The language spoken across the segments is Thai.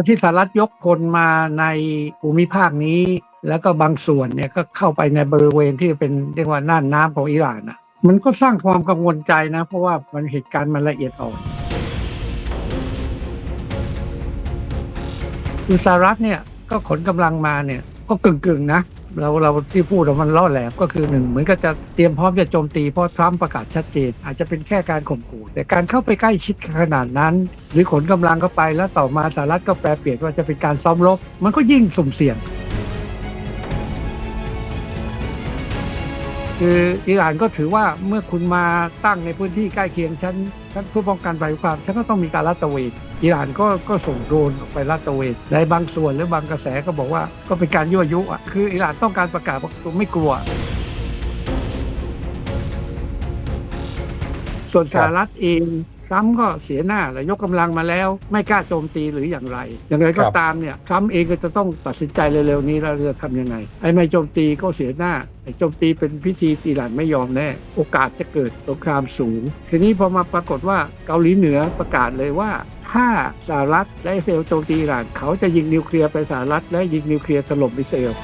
อที่สหรัฐยกคนมาในภูมิภาคนี้ แล้วก็บางส่วนเนี่ยก็เข้าไปในบริเวณที่เป็นเรียกว่าน่านน้ำของอิหร่านอะมันก็สร้างความกังวลใจนะ เพราะว่ามันเหตุการณ์มันละเอียดอ่อนคือสหรัฐเนี่ยก็ขนกำลังมาเนี่ยก็กึ่งๆนะ เราเราที่พูดมันล่อแหลมก็คือหนึ่งเหมือนก็จะเตรียมพร้อมจะโจมตีเพราะทรัมป์ประกาศชัดเจน อาจจะเป็นแค่การข่มขู่แต่การเข้าไปใกล้ชิดขนาดนั้น หรือขนกำลังเข้าไปแล้วต่อมาสหรัฐก็แปลเปลี่ยนว่าจะเป็นการซ้อมรบมันก็ยิ่งสุ่มเสี่ยง คืออิหร่านก็ถือว่าเมื่อคุณมาตั้งในพื้นที่ใกล้เคียงฉันฉันเพื่อป้องกันภัยคุกคามฉันก็ต้องมีการลาดตระเวน อิหร่านก็ก็ส่งโดรนออกไปลาดตระเวนในบางส่วนหรือบางกระแสก็บอกว่าก็เป็นการยั่วยุอะคืออิหร่านต้องการประกาศว่าตัวไม่กลัว ส่วนสหรัฐเอง ทรัมป์ก็เสียหน้าแล้วยกกำลังมาแล้ว ไม่กล้าโจมตีหรืออย่างไร อย่างไรก็ครับตามเนี่ยทรัมป์เองก็จะต้องตัดสินใจเร็วๆนี้แล้วจะทำยังไง ไอ้ไม่โจมตีก็เสียหน้าไอ้โจมตีเป็นพิธีอิหร่านไม่ยอมแน่ โอกาสจะเกิดสงครามสูง ทีนี้พอมาปรากฏว่าเกาหลีเหนือประกาศเลยว่าถ้าสหรัฐและอิสราเอลโจมตีอิหร่านเขาจะยิงนิวเคลียร์ไปสหรัฐและยิงนิวเคลียร์ถล่มอิสราเอล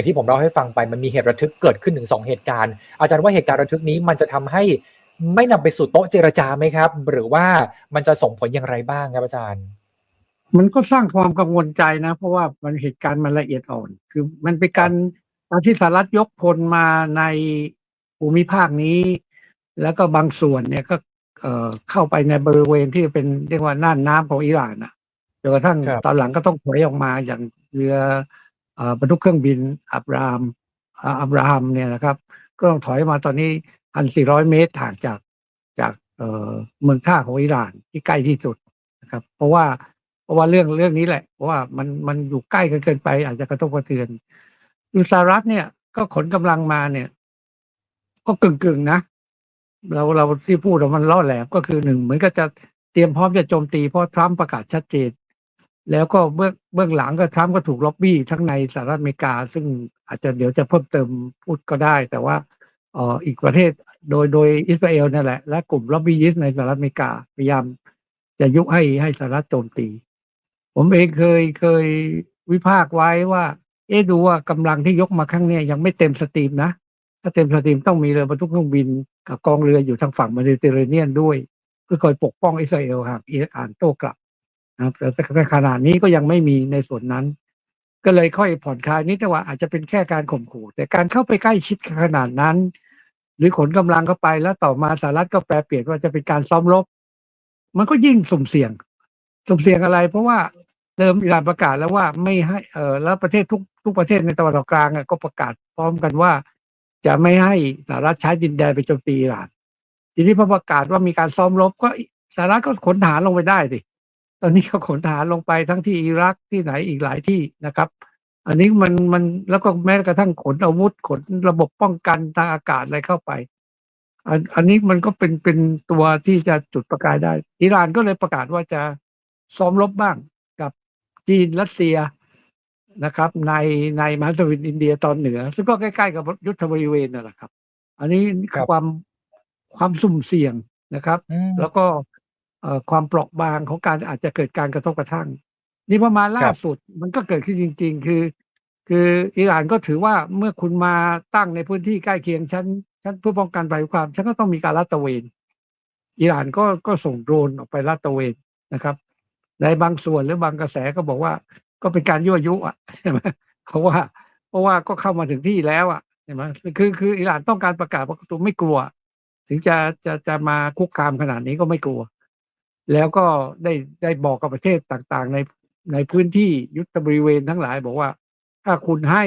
อย่างที่ผมเล่าให้ฟังไปมันมีเหตุระทึกเกิดขึ้นถึงสองเหตุการณ์ อาจารย์ว่าเหตุการณ์ระทึกนี้มันจะทำให้ไม่นำไปสู่โต๊ะเจรจาไหมครับ หรือว่ามันจะส่งผลอย่างไรบ้างครับอาจารย์ มันก็สร้างความกังวลใจนะ เพราะว่ามันเหตุการณ์มันละเอียดอ่อน คือมันเป็นการการที่สหรัฐยกพลมาในภูมิภาคนี้ แล้วก็บางส่วนเนี่ยก็เอ่อเข้าไปในบริเวณที่เป็นเรียกว่าน่านน้ำของอิหร่านอะจนกระทั่งครับตอนหลังก็ต้องถอยออกมาอย่างเรือเอ่อ บรรทุกเครื่องบินอับรามอับราฮัมเนี่ยนะครับ ก็ต้องถอยมาตอนนี้พันสี่ร้อยเมตรห่างจากจากเมืองท่าของอิหร่านที่ใกล้ที่สุดนะครับ เพราะว่าเพราะว่าเรื่องเรื่องนี้แหละ เพราะว่ามันมันอยู่ใกล้กันเกินไป อาจจะกระทบกระเทือนคือสหรัฐเนี่ยก็ขนกำลังมาเนี่ย ก็กึ่งกึ่งๆนะเราเราที่พูดว่ามันล่อแหลมก็คือหนึ่งเหมือนก็จะเตรียมพร้อมจะโจมตีเพราะทรัมป์ประกาศชัดเจน แล้วก็เบื้องเบื้องหลังก็ทรัมป์ก็ถูกล็อบบี้ทั้งในสหรัฐอเมริกา ซึ่งอาจจะเดี๋ยวจะเพิ่มเติมพูดก็ได้ แต่ว่าอออีกประเทศโดยโดยอิสราเอลนั่นแหละ และกลุ่มล็อบบี้ยิสในสหรัฐอเมริกา พยายามจะยุให้ให้สหรัฐโจมตี ผมเองเคยเคยวิพากษ์ไว้ว่า เอ๊ะดูว่ากำลังที่ยกมาครั้งเนี้ยยังไม่เต็มสตรีมนะ ถ้าเต็มสตรีมต้องมีเรือบรรทุกเครื่องบิน กับกองเรืออยู่ทางฝั่งเมดิเตอร์เรเนียนด้วย เพื่อคอยปกป้องอิสราเอลหากอิหร่านโต้กลับ นะแต่ในขณะนี้ก็ยังไม่มีในส่วนนั้น ก็เลยค่อยผ่อนคลายนิดแต่ว่าอาจจะเป็นแค่การข่มขู่ แต่การเข้าไปใกล้ชิดขนาดนั้น หรือขนกำลังเข้าไปแล้วต่อมาสหรัฐก็แปลเปลี่ยนว่าจะเป็นการซ้อมรบ มันก็ยิ่งสุ่มเสี่ยง สุ่มเสี่ยงอะไร เพราะว่าเดิมอิหร่านประกาศแล้วว่าไม่ให้เออแล้วประเทศทุกทุกประเทศในตะวันออกกลางก็ประกาศพร้อมกันว่า จะไม่ให้สหรัฐใช้ดินแดนไปโจมตีอิหร่าน ทีนี้พอประกาศว่ามีการซ้อมรบก็สหรัฐก็ขนทหารลงไปได้สิ ตอนนี้ก็ขนทหารลงไปทั้งที่อิรักที่ไหนอีกหลายที่นะครับ อันนี้มันมันแล้วก็แม้กระทั่งขนอาวุธขนระบบป้องกันทางอากาศอะไรเข้าไป อันอันนี้มันก็เป็นเป็นตัวที่จะจุดประกายได้ อิหร่านก็เลยประกาศว่าจะซ้อมรบบ้างกับจีนรัสเซียนะครับ ในในมหาสมุทรอินเดียตอนเหนือ ซึ่งก็ใกล้ๆกับยุทธบริเวณนั่นแหละครับ อันนี้ครับความความสุ่มเสี่ยงนะครับอืมแล้วก็เอ่อ ความเปราะบางของการอาจจะเกิดการกระทบกระทั่ง นี่พอมาล่าสุดมันก็เกิดขึ้นจริง ๆ คือ คืออิหร่านก็ถือว่าเมื่อคุณมาตั้งในพื้นที่ใกล้เคียงฉันฉันเพื่อป้องกันภัยคุกคามฉันก็ต้องมีการลาดตระเวนอิหร่านก็ก็ส่งโดรนออกไปลาดตระเวนนะครับ ในบางส่วนหรือบางกระแสก็บอกว่า ก็เป็นการยั่วยุอะใช่ไหมเพราะว่าเพราะว่าก็เข้ามาถึงที่แล้วอะใช่ไหมคือคืออิหร่านต้องการประกาศว่าตัวไม่กลัว ถึงจะจะจะมาคุกคามขนาดนี้ก็ไม่กลัว แล้วก็ได้ได้บอกกับประเทศต่างๆ ในในพื้นที่ยุทธบริเวณทั้งหลาย บอกว่า ถ้าคุณให้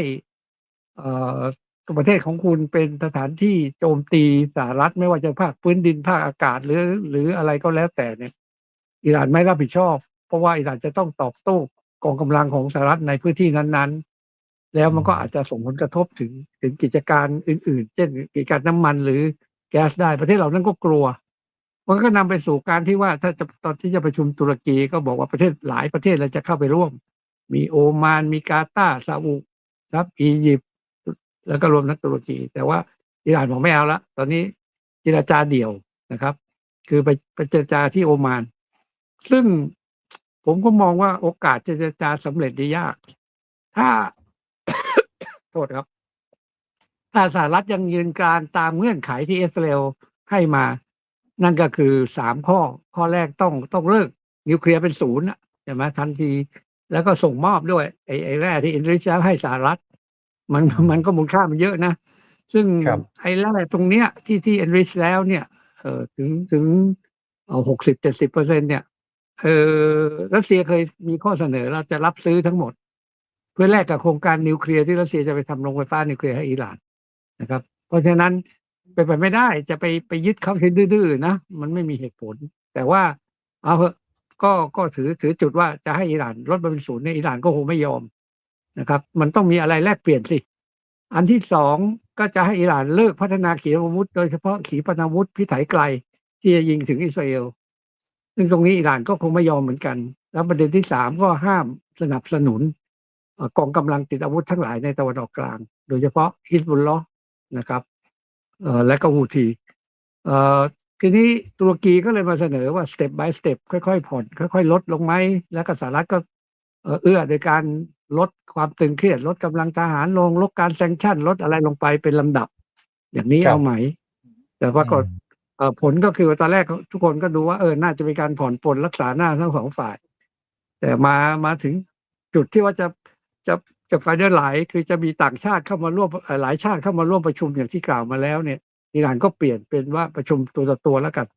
เอ่อประเทศของคุณเป็นสถานที่โจมตีสหรัฐไม่ว่าจะภาคพื้นดินภาคอากาศหรือ หรืออะไรก็แล้วแต่เนี่ย อิหร่านไม่รับผิดชอบ เพราะว่าอิหร่านจะต้องตอบโต้กองกำลังของสหรัฐในพื้นที่นั้นๆ แล้วมันก็อาจจะส่งผลกระทบถึงถึงกิจการอื่น ๆ เช่นกิจการน้ำมันหรือแก๊สได้ประเทศเหล่านั้นก็กลัว มันก็นำไปสู่การที่ว่าถ้าจะตอนที่จะประชุมตุรกีก็บอกว่าประเทศหลายประเทศเราจะเข้าไปร่วม มีโอมาน มีกาตาร์ซาอุครับอียิปต์แล้วก็รวมทั้งตุรกี แต่ว่าอิหร่านบอกไม่เอาละตอนนี้เจรจาเดี่ยวนะครับ คือไปไปเจรจาที่โอมาน ซึ่งผมก็มองว่าโอกาสเจรจาสำเร็จได้ยาก ถ้าโทษครับ ถ้าสหรัฐยังยืนกานตามเงื่อนไขที่อิสราเอลให้มา นั่นก็คือสามข้อ ข้อแรกต้องต้องเลิกนิวเคลียร์เป็นศูนย์น่ะใช่ไหมทันที แล้วก็ส่งมอบด้วยไอ้ไอ้แร่ที่อินริชให้สหรัฐ มันอืมมันก็มูลค่ามันเยอะนะ ซึ่งครับไอ้แร่ตรงเนี้ยที่ที่อินริชแล้วเนี่ยเออถึงถึงหกสิบเจ็ดสิบเปอร์เซ็นเนี่ยเออรัสเซียเคยมีข้อเสนอเราจะรับซื้อทั้งหมด เพื่อแลกกับโครงการนิวเคลียร์ที่รัสเซียจะไปทำโรงไฟฟ้านิวเคลียร์ให้อิหร่านนะครับ เพราะฉะนั้น เป็นไปไม่ได้ จะไปไปยึดเขาเชนดื้อๆนะมันไม่มีเหตุผล แต่ว่า เอาเหอะก็ก็ถือถือจุดว่าจะให้อิหร่านลดมาเป็นศูนย์เนี่ยอิหร่านก็คงไม่ยอมนะครับ มันต้องมีอะไรแลกเปลี่ยนสิ อันที่สองก็จะให้อิหร่านเลิกพัฒนาขีปนาวุธ โดยเฉพาะขีปนาวุธพิถัยไกล ที่จะยิงถึงอิสราเอลซึ่งตรงนี้อิหร่านก็คงไม่ยอมเหมือนกัน แล้วประเด็นที่สามก็ห้ามสนับสนุนกองกำลังติดอาวุธทั้งหลายในตะวันออกกลาง โดยเฉพาะฮิสบุลลอฮ์นะครับ และก็ฮูทีเอ่อทีนี้ตุรกีก็เลยมาเสนอว่าสเต็ป by สเต็ปค่อยๆผ่อนค่อยๆ ลดลงไหมแล้วก็สหรัฐก็เอ่อเอื้อโดยการลดความตึงเครียด ลดกำลังทหารลง ลดการแซงชั่น ลดอะไรลงไปเป็นลำดับ อย่างนี้ครับเอาไหม แต่ปรากฏอืมเอ่อผลก็คือว่าตอนแรกทุกคนก็ดูว่าเออน่าจะเป็นการผ่อนปลนรักษาหน้าทั้งสองฝ่าย แต่มามาถึงจุดที่ว่าจะจะ จะไฟเดอร์ไลน์คือจะมีต่างชาติเข้ามาร่วมเอ่อหลายชาติเข้ามาร่วมประชุมอย่างที่กล่าวมาแล้วเนี่ยอิหร่านก็เปลี่ยนเป็นว่าประชุมตัวต่อตัวแล้วกัน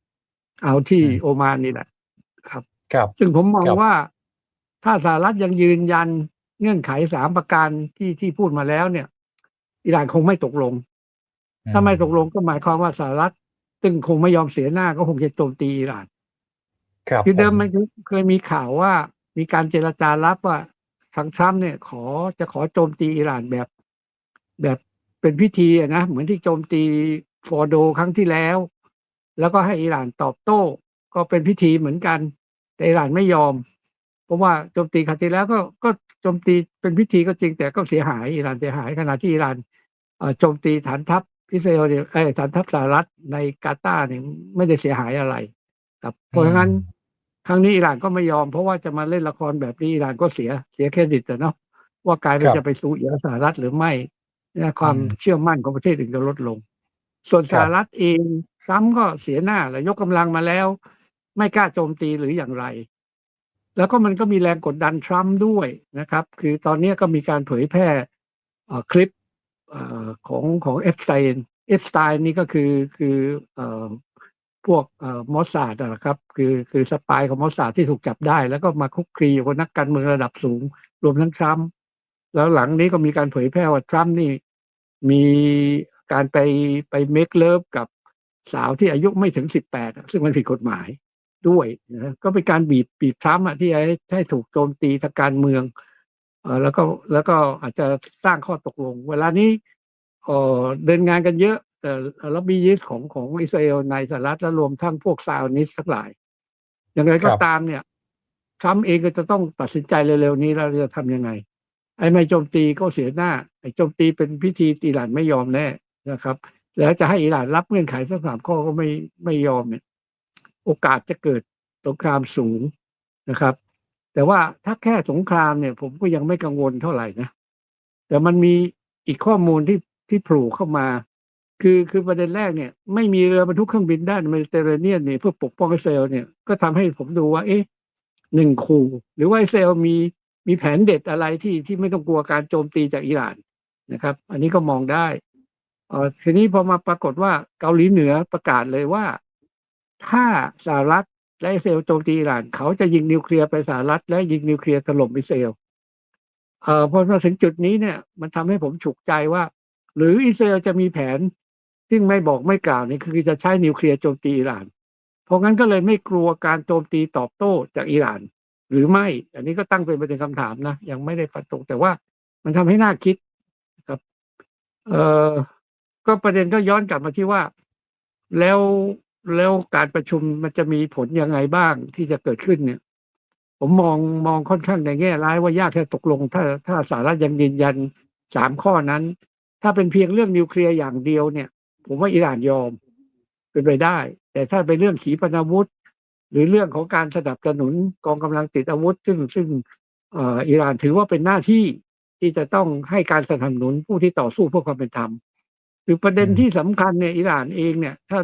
เอาที่อืมโอมานนี่แหละครับ ครับ ซึ่งผมมองครับว่าถ้าสหรัฐยังยืนยันเงื่อนไขสามประการที่ที่พูดมาแล้วเนี่ย อิหร่านคงไม่ตกลง ถ้าไม่ตกลงก็หมายความว่าสหรัฐซึ่งคงไม่ยอมเสียหน้าก็คงจะโจมตีอิหร่าน ครับ คือเดิมผมันเคยมีข่าวว่า มีการเจรจารับว่า ทางทรัมป์เนี่ยขอจะขอโจมตีอิหร่านแบบแบบเป็นพิธีนะเหมือนที่โจมตีฟอร์โดครั้งที่แล้ว แล้วก็ให้อิหร่านตอบโต้ก็เป็นพิธีเหมือนกัน แต่อิหร่านไม่ยอม เพราะว่าโจมตีครั้งที่แล้วก็ก็โจมตีเป็นพิธีก็จริงแต่ก็เสียหายอิหร่านเสียหายขณะที่อิหร่านโจมตีฐานทัพอิสราเอลเนี่ยเอ้ยฐานทัพสหรัฐในกาตาร์เนี่ยไม่ได้เสียหายอะไร ครับเพราะฉะนั้น ครั้งนี้อิหร่านก็ไม่ยอมเพราะว่าจะมาเล่นละครแบบนี้อิหร่านก็เสียเสียเครดิตอะเนาะว่ากลายเป็นครับจะไปสู้อิสหรัฐหรือไม่นะความอืมเชื่อมั่นของประเทศอื่นจะลดลง ส่วนครัสบหรัฐเองทรัมป์ก็เสียหน้าแล้วยกกำลังมาแล้ว ไม่กล้าโจมตีหรืออย่างไร แล้วก็มันก็มีแรงกดดันทรัมป์ด้วยนะครับ คือตอนนี้ก็มีการเผยแพร่เอ่อคลิปเออของของเอฟสไตน์เอฟสไตน์นี่ก็คือคือเอ่อ พวกเอ่อมอสซาดนะครับคือคือสปายของมอสซาดที่ถูกจับได้ แล้วก็มาคุกคลีอยู่กับนักการเมืองระดับสูง รวมทั้งทรัมป์แล้วหลังนี้ก็มีการเผยแพร่ว่าทรัมป์นี่มีการไปไปเมคเลิฟกับสาวที่อายุไม่ถึงสิบแปดซึ่งมันผิดกฎหมายด้วยนะก็เป็นการบีบบีบทรัมป์อะที่ให้ให้ถูกโจมตีทางการเมืองเออแล้วก็แล้วก็อาจจะสร้างข้อตกลง เวลานี้เออเดินงานกันเยอะ ล็อบบี้ยิสของของอิสราเอลในสหรัฐและรวมทั้งพวกซาอนิสทั้งหลาย อย่างไรก็ครับตามเนี่ยทรัมป์เองก็จะต้องตัดสินใจเร็วๆนี้แล้วจะทำยังไง ไอ้ไม่โจมตีก็เสียหน้า ไอ้โจมตีเป็นพิธีอิหร่านไม่ยอมแน่นะครับ แล้วจะให้อิหร่านรับเงื่อนไขสักสามข้อก็ไม่ไม่ยอมเนี่ย โอกาสจะเกิดสงครามสูงนะครับ แต่ว่าถ้าแค่สงครามเนี่ย ผมก็ยังไม่กังวลเท่าไหร่นะ แต่มันมีอีกข้อมูลที่ที่โผล่เข้ามา คือคือประเด็นแรกเนี่ย ไม่มีเรือบรรทุกเครื่องบินด้านเมดิเตอร์เรเนียนเนี่ยเพื่อปกป้องอิสราเอลเนี่ยก็ทำให้ผมดูว่า เอ๊ะหนึ่งขู่ หรือว่าอิสราเอลมีมีแผนเด็ดอะไรที่ที่ไม่ต้องกลัวการโจมตีจากอิหร่านนะครับ อันนี้ก็มองได้เออทีนี้พอมาปรากฏว่าเกาหลีเหนือประกาศเลยว่า ถ้าสหรัฐและอิสราเอลโจมตีอิหร่าน เขาจะยิงนิวเคลียร์ไปสหรัฐ และยิงนิวเคลียร์ถล่มอิสราเอลเอ่อพอมาถึงจุดนี้เนี่ย มันทำให้ผมฉุกใจว่า หรืออิสราเอลจะมีแผน ซึ่งไม่บอกไม่กล่าวนี่คือจะใช้นิวเคลียร์โจมตีอิหร่าน เพราะงั้นก็เลยไม่กลัวการโจมตีตอบโต้จากอิหร่าน หรือไม่ อันนี้ก็ตั้งเป็นประเด็นคำถามนะ ยังไม่ได้ฟันธงแต่ว่ามันทำให้น่าคิดครับ เอ่อก็ประเด็นก็ย้อนกลับมาที่ว่า แล้วแล้วการประชุมมันจะมีผลยังไงบ้างที่จะเกิดขึ้นเนี่ย ผมมองมองค่อนข้างในแง่ร้ายว่ายากแค่ตกลง ถ้าถ้าสหรัฐยังยืนยันสามข้อนั้น ถ้าเป็นเพียงเรื่องนิวเคลียร์อย่างเดียวเนี่ย ผมว่าอิหร่านยอมเป็นไปได้ แต่ถ้าเป็นเรื่องขีปนาวุธ หรือเรื่องของการสนับสนุนกองกำลังติดอาวุธ ซึ่งซึ่งเอ่ออิหร่านถือว่าเป็นหน้าที่ที่จะต้องให้การสนับสนุนผู้ที่ต่อสู้เพื่อความเป็นธรรมคือประเด็นอืมที่สำคัญเนี่ยอิหร่านเองเนี่ย ถ้า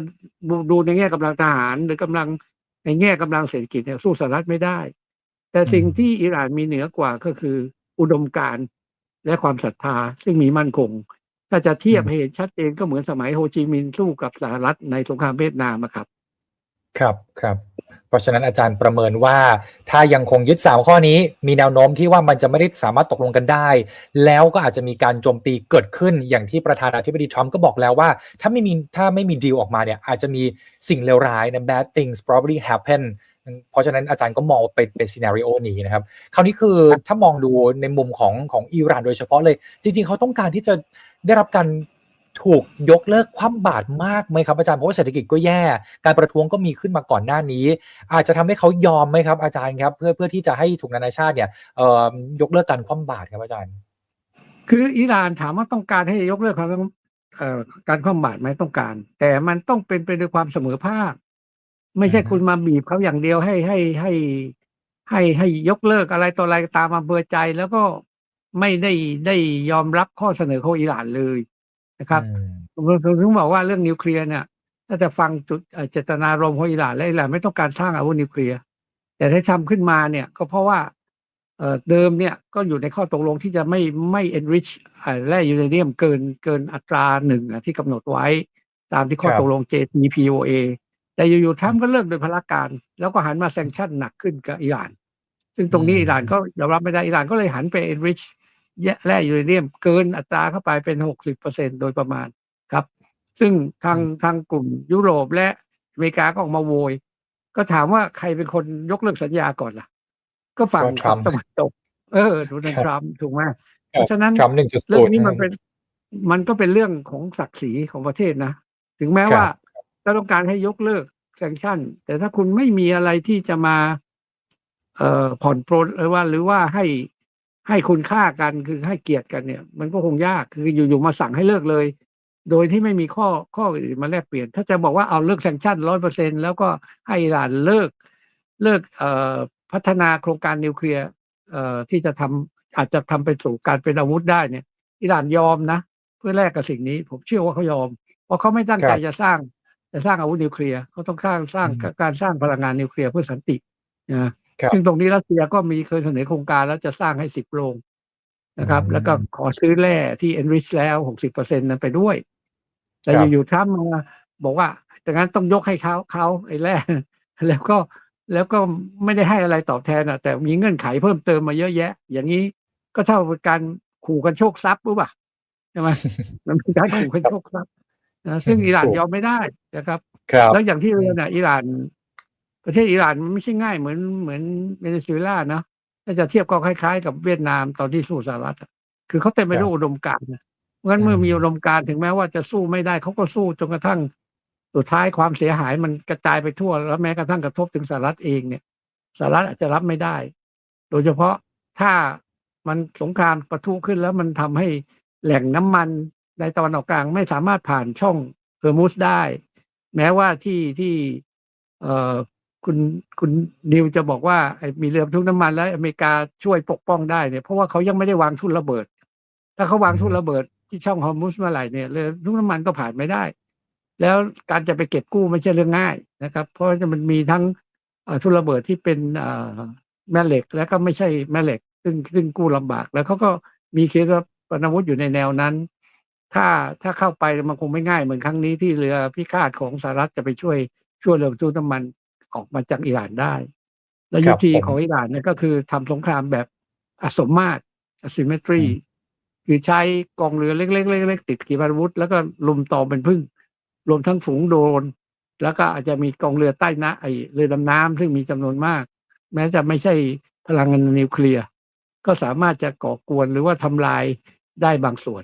ดูดูในแง่กำลังทหารหรือกำลังในแง่กำลังเศรษฐกิจเนี่ยสู้สหรัฐไม่ได้ แต่สิ่งที่อิหร่านมีเหนือกว่าก็คืออุดมการณ์และความศรัทธาซึ่งมีมั่นคง ถ้าจะเทียบให้เห็นชัดเจนก็เหมือนสมัยโฮจิมินห์สู้กับสหรัฐในสงครามเวียดนามอะครับ ครับครับ เพราะฉะนั้นอาจารย์ประเมินว่า ถ้ายังคงยึดสามข้อนี้ มีแนวโน้มที่ว่ามันจะไม่ได้สามารถตกลงกันได้ แล้วก็อาจจะมีการโจมตีเกิดขึ้นอย่างที่ประธานาธิบดีทรัมป์ก็บอกแล้วว่า ถ้าไม่มีถ้าไม่มีดีลออกมาเนี่ยอาจจะมีสิ่งเลวร้ายนะ bad things probably happen เพราะฉะนั้นอาจารย์ก็มองว่าเป็นเป็นซีนารีโอนี้นะครับ คราวนี้คือถ้ามองดูในมุมของของอิหร่านโดยเฉพาะเลย จริง ๆ เขาต้องการที่จะได้รับการถูกยกเลิกคว่ำบาตรมากไหมครับอาจารย์เพราะว่าเศรษฐกิจก็แย่ การประท้วงก็มีขึ้นมาก่อนหน้านี้ อาจจะทำให้เขายอมไหมครับ อาจารย์ครับ เพื่อเพื่อที่จะให้ถูกนานาชาติเนี่ยเอ่อยกเลิกการคว่ำบาตรครับอาจารย์ คืออิหร่านถามว่าต้องการให้ยกเลิกความเอ่อการคว่ำบาตรไหมต้องการ แต่มันต้องเป็นไปด้วยความเสมอภาค ไม่ใช่อือฮึคุณมาบีบเขาอย่างเดียวให้ให้ให้ให้ให้ยกเลิกอะไรต่ออะไรตามอำเภอใจแล้วก็ไม่ได้ได้ยอมรับข้อเสนอของอิหร่านเลยนะครับอืมผมผมถึงบอกว่าเรื่องนิวเคลียร์เนี่ยถ้าจะฟังจุดเอ่อเจตนารมณ์ของอิหร่านและอิหร่านไม่ต้องการสร้างอาวุธนิวเคลียร์แต่ถ้าทำขึ้นมาเนี่ยก็เพราะว่าเอ่อเดิมเนี่ยก็อยู่ในข้อตกลงที่จะไม่ไม่ enrich เอ่อแร่ยูเรเนียมเกินเกินอัตราหนึ่งอะที่กำหนดไว้ ตามที่ข้อครับตกลง JCPOA แต่อยู่ๆทรัมป์ก็เลิกโดยพลการ แล้วก็หันมาแซงชั่นหนักขึ้นกับอิหร่าน ซึ่งตรงนี้อิหร่านก็ยอมรับไม่ได้อิหร่านก็เลยหันไป enrich แร่ยูเรเนียมเกินอัตราเข้าไปเป็นหกสิบเปอร์เซ็นโดยประมาณครับ ซึ่งทางทางกลุ่มยุโรปและอเมริกาก็ออกมาโวย ก็ถามว่าใครเป็นคนยกเลิกสัญญาก่อนล่ะ ก็ฝั่งก็ทรัมป์ตะวันตก เออโดนัลด์ทรัมป์ถูกไหมคเพราะฉะนั้นทรัมป์หนึ่งจุดเรื่ศูองนย์นี้มันเป็น มันก็เป็นเรื่องของศักดิ์ศรีของประเทศนะ ถึงแม้ว่า ถ้าต้องการให้ยกเลิกแซงชั่น แต่ถ้าคุณไม่มีอะไรที่จะมา เอ่อผ่อนปรนหรือว่า หรือว่าให้ให้คุณค่ากันคือให้เกียรติกันเนี่ย มันก็คงยากคืออยู่ๆมาสั่งให้เลิกเลย โดยที่ไม่มีข้อข้ออื่นมาแลกเปลี่ยน ถ้าจะบอกว่าเอาเลิกแซงชั่นร้อยเปอร์เซ็นแล้วก็ให้อิหร่านเลิก เลิกเอ่อพัฒนาโครงการนิวเคลียร์เอ่อที่จะทำอาจจะทำไปสู่การเป็นอาวุธได้เนี่ย อิหร่านยอมนะ เพื่อแลกกับสิ่งนี้ ผมเชื่อว่าเขายอม เพราะเขาไม่ตั้งใจครับจะสร้าง จะสร้างอาวุธนิวเคลียร์เขาต้องสร้างสร้างอืมการสร้างพลังงานนิวเคลียร์เพื่อสันตินะครับซึ่งตรงนี้รัสเซียก็มีเคยเสนอโครงการแล้วจะสร้างให้สิบโรงนะครับอืมแล้วก็ขอซื้อแร่ที่ enrich แล้วหกสิบเปอร์เซ็นนั้นไปด้วย แต่ครับอยู่ๆทรัมป์มาบอกว่าแต่งั้นต้องยกให้เขาเขาไอ้แร่แล้วก็แล้วก็ไม่ได้ให้อะไรตอบแทนอะ แต่มีเงื่อนไขเพิ่มเติมมาเยอะแยะ อย่างนี้ก็เท่ากับการขู่กันโชคทรัพย์รู้ป่ะใช่ไหมมันเป็นการขู่กันโชคทรัพย์ นะซึ่งอิหร่านถูกยอมไม่ได้นะครับครับแล้วอย่างที่เรียนอะอิหร่าน ประเทศอิหร่านมันไม่ใช่ง่ายเหมือนเหมือนเวเนซุเอลานะถ้าจะเทียบก็คล้ายๆ กับเวียดนามตอนที่สู้สหรัฐอะคือเขาเต็มไปด้วยอุดมการณ์นะเพราะงั้นเมื่อมีอุดมการณ์ถึงแม้ว่าจะสู้ไม่ได้เขาก็สู้จนกระทั่งสุดท้ายความเสียหายมันกระจายไปทั่ว แล้วแม้กระทั่งกระทบถึงสหรัฐเองเนี่ยสหรัฐอาจจะรับไม่ได้ โดยเฉพาะถ้ามันสงครามประทุขึ้นแล้วมันทำให้แหล่งน้ำมัน ในตะวันออกกลางไม่สามารถผ่านช่องเฮอร์มุสได้ แม้ว่าที่ที่เอ่อคุณคุณนิวจะบอกว่ามีเรือบรรทุกน้ำมันแล้วอเมริกาช่วยปกป้องได้เนี่ยเพราะว่าเขายังไม่ได้วางทุ่นระเบิด ถ้าเขาวางทุ่นระเบิดที่ช่องฮอร์มุสเมื่อไหร่เนี่ยเรือทุกน้ำมันก็ผ่านไม่ได้ แล้วการจะไปเก็บกู้ไม่ใช่เรื่องง่ายนะครับ เพราะมันมีทั้งทุ่นระเบิดที่เป็นแม่เหล็ก แล้วก็ไม่ใช่แม่เหล็ก ซึ่งซึ่งกู้ลำบาก แล้วเขาก็มีเคสปนวุธอยู่ในแนวนั้น ถ้าถ้าเข้าไปมันคงไม่ง่ายเหมือนครั้งนี้ที่เรือพิฆาตของสหรัฐจะไปช่วยช่วยเรือบรรทุกน้ำมันออกมาจากอิหร่านได้ แล้วครัยุบทธีผมของอิหร่านเนี่ยก็คือทำสงครามแบบอสมมาตร asymmetry อืมคือใช้กองเรือเล็กๆเล็กๆติดขีปนาวุธ แล้วก็ลุมตอมเป็นพึ่ง รวมทั้งฝูงโดรนแล้วก็อาจจะมีกองเรือใต้น้ำไอเรือดำน้ำซึ่งมีจำนวนมาก แม้จะไม่ใช่พลังงานนิวเคลียร์ ก็สามารถจะก่อกวนหรือว่าทำลายได้บางส่วน